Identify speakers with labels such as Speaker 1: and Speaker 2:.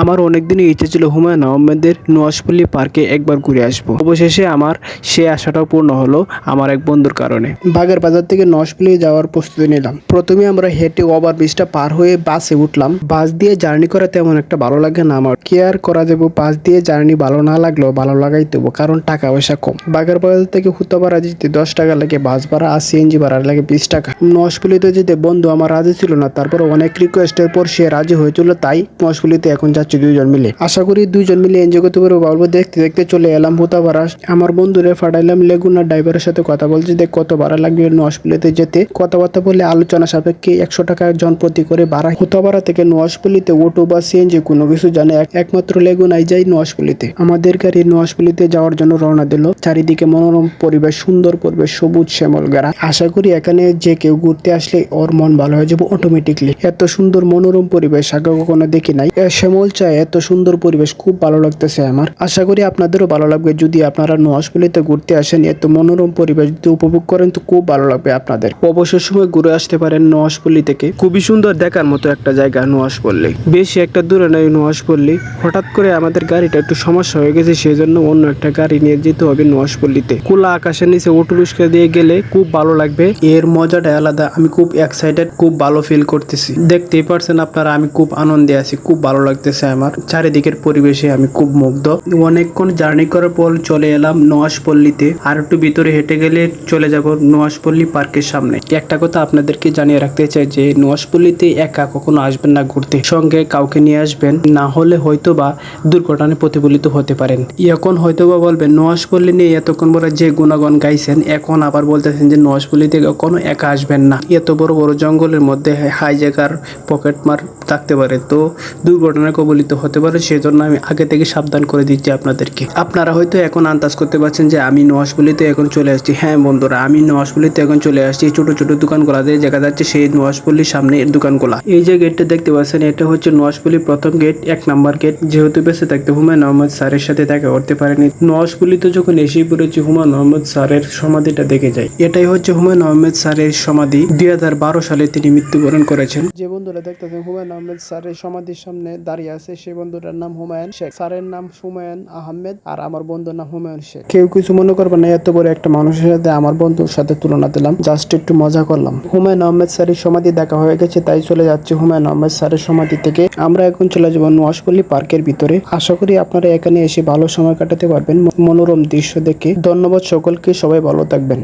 Speaker 1: আমার অনেক অনেকদিনই ইচ্ছে ছিল হুমায়ুন আহমেদের নোয়াশপল্লী পার্কে একবার ঘুরে আসব। অবশেষে আমার সে আশাটাও পূর্ণ হলো আমার এক বন্ধুর কারণে। বাগের বাজার থেকে নোয়াশপল্লী যাওয়ার প্রস্তুতি নিলাম। প্রথমে আমরা হেঁটে ওভার ব্রিজটা পার হয়ে বাসে উঠলাম। বাস দিয়ে জার্নি করা তেমন একটা ভালো লাগে না আমার। কেয়ার করা যাবে? বাস দিয়ে জার্নি ভালো না লাগলেও ভালো লাগাই দেবো কারণ টাকা পয়সা কম। বাগের বাজার থেকে হুতাপাড়া যেতে দশ টাকা লাগে, বাস ভাড়া আর সিএনজি ভাড়া লাগে বিশ টাকা। নোয়াশপল্লীতে যেতে বন্ধু আমার রাজি ছিল না তারপর অনেক রিকোয়েস্টের পর সে রাজি হয়েছিল, তাই নোয়াশপল্লীতে এখন যাচ্ছি। দুইজন মিলে। আশা করি দুইজন মিলে এনজয় করতে পারব। বলব দেখতে দেখতে চলে এলাম হুতাপাড়া আমার বন্ধুরে ফাটাইলাম লেগুনার ড্রাইভারের সাথে কথা বলছি দেখ কত ভাড়া লাগবে নোয়াশপল্লীতে যেতে? কথাবার্তা বলে আলোচনা সাপেক্ষে একশো টাকা জন প্রতি করে ভাড়া। হুতাপাড়া থেকে নোয়াশপল্লীতে অটো বা সিএনজি কোনো কিছু জানে একমাত্র লেগুনাই যাই নোয়াশপল্লীতে আমাদের গাড়ি নোয়াশপল্লীতে যাওয়ার জন্য রওনা দিল। চারিদিকে মনোরম পরিবেশ, সুন্দর পরিবেশ, সবুজ শ্যামল গাড়া। আশা করি এখানে যে কেউ ঘুরতে আসলে ওর মন ভালো হয়ে যাবে অটোমেটিকলি এত সুন্দর মনোরম পরিবেশ আগে কখনো দেখি নাই। শ্যামল চায়, এত সুন্দর পরিবেশ খুব ভালো লাগতেছে আমার। আশা করি আপনাদেরও ভালো লাগবে। যদি আপনারা নোয়াশপল্লীতে ঘুরতে আসেন, এত মনোরম পরিবেশ যদি উপভোগ করেন, তো খুব ভালো লাগবে আপনাদের। অবসর সময় ঘুরে আসতে পারেন নোয়াশপল্লী থেকে। খুবই সুন্দর দেখার মতো একটা জায়গা নোয়াশপল্লী বেশি একটা দূরে নয় নোয়াশপল্লী হঠাৎ করে আমাদের গাড়িটা একটু সমস্যা হয়ে গেছে সেই জন্য অন্য একটা গাড়ি নিয়ে যেতে হবে নোয়াশপল্লীতে খোলা আকাশের নিচে অটোরিক্সা দিয়ে গেলে খুব ভালো লাগবে। এর মজাটা আলাদা, আমি খুব এক্সাইটেড খুব ভালো ফিল করতেছি। দেখতেই পারছেন আপনারা, আমি খুব আনন্দে আছি, খুব ভালো লাগতেছে। আমার। চারিদিকের পরিবেশে আমি খুব মুগ্ধ। অনেকক্ষণ জার্নি করার পর চলে এলাম নোয়াশপল্লীতে আর একটু ভিতরে হেঁটে গেলে চলে যাব নোয়াশপল্লী পার্কের সামনে। একটা কথা আপনাদেরকে জানিয়ে রাখতে চাই যে নোয়াশপল্লীতে একা কখনো আসবেন না ঘুরতে। সঙ্গে কাউকে নিয়ে আসবেন, না হলে হয়তো বা দুর্ঘটনায় প্রতিফলিত হতে পারেন। এখন হয়তো বা বলবেন নোয়াশপল্লী নিয়ে এতক্ষণ বড় যে গুণাগণ গাইছেন, এখন আবার বলতেছেন যে নোয়াশপল্লীতে কখনো একা আসবেন না। এত বড় বড় জঙ্গলের মধ্যে হাই জায়গার পকেট মার থাকতে পারে। তো দুর্ঘটনায় কবলিত হতে পারে, সেজন্য আমি আগে থেকে সাবধান করে দিচ্ছি আপনাদেরকে। আপনারা হয়তো এখন আন্দাজ করতে পারছেন যে আমি নোয়াশপল্লীতে এখন চলে আসছি। হ্যাঁ বন্ধুরা, আমি নোয়াশপল্লীতে এখন চলে আসছি। ছোট ছোট দোকানগুলাতে দেখা যাচ্ছে সেই নোয়াশপল্লীর সামনে এর দোকানগুলা। এই যে গেটটা দেখতে পাচ্ছেন, এটা হচ্ছে নোয়াশপল্লীর প্রথম গেট এক নাম্বার গেট যেহেতু বেঁচে থাকতে হুমায়ুন আহমদ স্যারের সাথে দেখা করতে পারেনি নোয়াশপল্লীতে যখন এসেই পড়েছি, হুমায়ুন আহমদ স্যারের সমাধিটা দেখে যাই। এটাই হচ্ছে হুমায়ুন আহমেদ স্যারের সমাধি। দুই হাজার বারো সালে তিনি মৃত্যুবরণ করেছেন। যে বন্ধুরা দেখতেছেন, হুমায়ুন আহমেদ স্যারের সমাধির সামনে দাঁড়িয়ে আছে, সেই বন্ধুটার নাম হুমায়ুন শেখ। স্যারের নাম হুমায়ুন আহমেদ আর আমার বন্ধুর নাম হুমায়ুন শেখ। কেউ কিছু মনে করবে না, এত বড় একটা মানুষের সাথে আমার বন্ধুর সাথে তুলনা দিলাম। জাস্ট একটু মজা করলাম। হুমায়ুন আহমেদ স্যারের সমাধি দেখা হয়ে গেছে, তাই চলে যাচ্ছে হুমায়ুন আহমেদ স্যারের সমাধি থেকে। আমরা এখন চলে যাব নোয়াশপল্লী পার্কের ভিতরে। আশা করি আপনারা এখানে এসে ভালো সময় কাটাতে পারবেন মনোরম দৃশ্য দেখে। ধন্যবাদ সকলকে, সবাই ভালো থাকবেন।